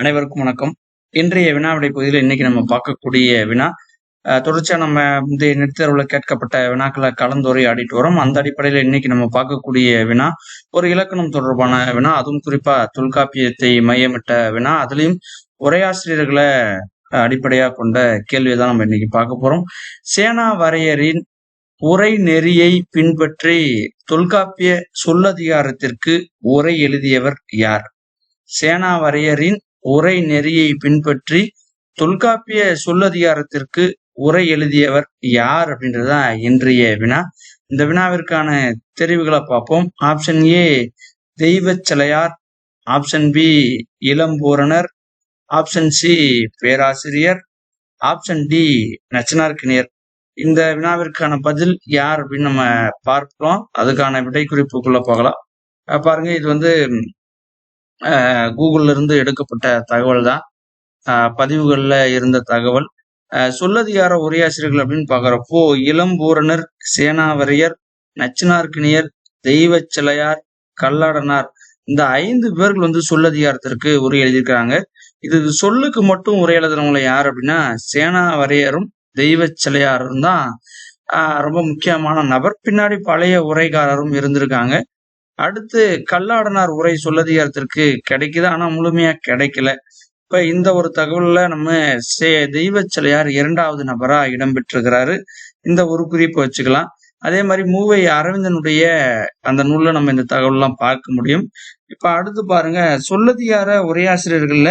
அனைவருக்கும் வணக்கம். இன்றைய வினாவிடை பகுதியில் இன்னைக்கு நம்ம பார்க்கக்கூடிய வினா தொடர்ச்சியா நம்ம இந்த நெடுத்தேர்வுல கேட்கப்பட்ட வினாக்களை கலந்துரையாடிட்டு வரோம். அந்த அடிப்படையில இன்னைக்கு நம்ம பார்க்கக்கூடிய வினா ஒரு இலக்கணம் தொடர்பான வினா அதுவும் குறிப்பா தொல்காப்பியத்தை மையமிட்ட வினா. அதுலயும் உரையாசிரியர்களை அடிப்படையா கொண்ட கேள்விதான் நம்ம இன்னைக்கு பார்க்க போறோம். சேனா வரையரின் உரை நெறியை பின்பற்றி தொல்காப்பிய சொல்லதிகாரத்திற்கு உரை எழுதியவர் யார்? சேனா வரையரின் உரை நெறியை பின்பற்றி தொல்காப்பிய சொல்லதிகாரத்திற்கு உரை எழுதியவர் யார் அப்படின்றதுதான் இன்றைய வினா. இந்த வினாவிற்கான தெரிவுகளை பார்ப்போம். Option A Deiva Silaiyar. Option B Ilampuranar option C பேராசிரியர். ஆப்ஷன் டி நச்சனார்கினியர் இந்த வினாவிற்கான பதில் யார் அப்படின்னு நம்ம பார்க்கலாம் அதுக்கான விடை குறிப்புக்குள்ள போகலாம் பாருங்க இது வந்து கூகுள்ல இருந்து எடுக்கப்பட்ட தகவல் தான் பதிவுகள்ல இருந்த தகவல். சொல்லதிகார உரையாசிரியர்கள் அப்படின்னு பாக்குறப்போ இளம்பூரணர் சேனாவரையர் நச்சினார்கிணியர் தெய்வ சிலையார் கல்லாடனார் இந்த ஐந்து பேர்கள் வந்து சொல்லதிகாரத்திற்கு உரை எழுதியிருக்கிறாங்க. இது சொல்லுக்கு மட்டும் உரை எழுதுறவங்களை யார் அப்படின்னா சேனாவரையரும் தெய்வ சிலையாரும் தான் ரொம்ப முக்கியமான நபர். பின்னாடி பழைய உரைகாரரும் இருந்திருக்காங்க. அடுத்து கல்லாடனார் உரை சொல்லதிகாரத்திற்கு கிடைக்குது ஆனா முழுமையா கிடைக்கல. இப்ப இந்த ஒரு தகவல்ல நம்ம தெய்வ சிலையார் இரண்டாவது நபரா இடம்பெற்றிருக்கிறாரு இந்த ஒரு குறிப்பு வச்சுக்கலாம். அதே மாதிரி மூவை அரவிந்தனுடைய அந்த நூல்ல நம்ம இந்த தகவல் எல்லாம் பார்க்க முடியும். இப்ப அடுத்து பாருங்க சொல்லதிகார உரையாசிரியர்கள்ல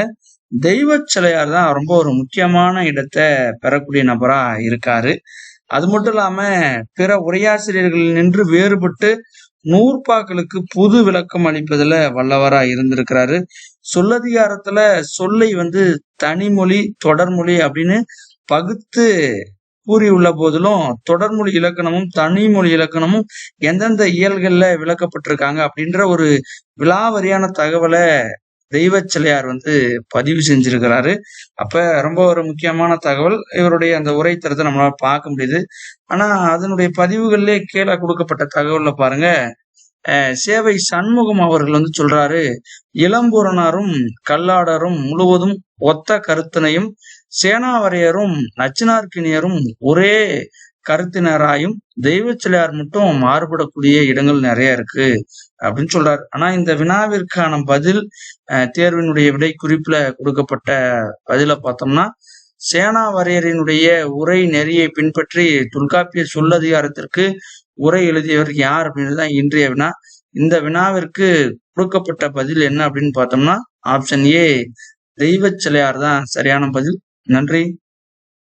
தெய்வ சிலையார் தான் ரொம்ப ஒரு முக்கியமான இடத்தை பெறக்கூடிய நபரா இருக்காரு. அது மட்டும் இல்லாம பிற உரையாசிரியர்கள் நின்று வேறுபட்டு நூற்பாக்களுக்கு புது விளக்கம் அளிப்பதுல வல்லவரா இருந்திருக்கிறாரு. சொல்லதிகாரத்துல சொல்லை வந்து தனிமொழி தொடர்மொழி அப்படின்னு பகுத்து கூறியுள்ள போதிலும் தொடர்மொழி இலக்கணமும் தனிமொழி இலக்கணமும் எந்தெந்த இயல்கள்ல விளக்கப்பட்டிருக்காங்க அப்படின்ற ஒரு விலாவரியான தகவலை தெய்வ சிலையார் வந்து பதிவு செஞ்சிருக்கிறாரு. அப்ப ரொம்ப ஒரு முக்கியமான தகவல். இவருடைய அந்த உரை தரத்தை நம்மளால பார்க்க முடியுது. ஆனா அதனுடைய பதிவுகள்லேயே கீழே கொடுக்கப்பட்ட தகவல்ல பாருங்க. சேவை சண்முகம் அவர்கள் வந்து சொல்றாரு இளம்பூரணரும் கல்லாடரும் முழுவதும் ஒத்த கருத்தினையும் சேனாவரையரும் நச்சினார்கினியரும் ஒரே கருத்தினராயும் தெய்வச்சிலையார் மட்டும் மாறுபடக்கூடிய இடங்கள் நிறைய இருக்கு அப்படின்னு சொல்றாரு. ஆனா இந்த வினாவிற்கான பதில் தேர்வினுடைய விடை குறிப்புல கொடுக்கப்பட்ட பதில பார்த்தோம்னா சேனாவரையரினுடைய உரை நெறியை பின்பற்றி தொல்காப்பிய சொல்லதிகாரத்திற்கு உரை எழுதியவர் யார் அப்படின்றது தான் இன்றைய வினா. இந்த வினாவிற்கு கொடுக்கப்பட்ட பதில் என்ன அப்படின்னு பார்த்தோம்னா ஆப்ஷன் ஏ தெய்வ சிலையார் தான் சரியான பதில். நன்றி.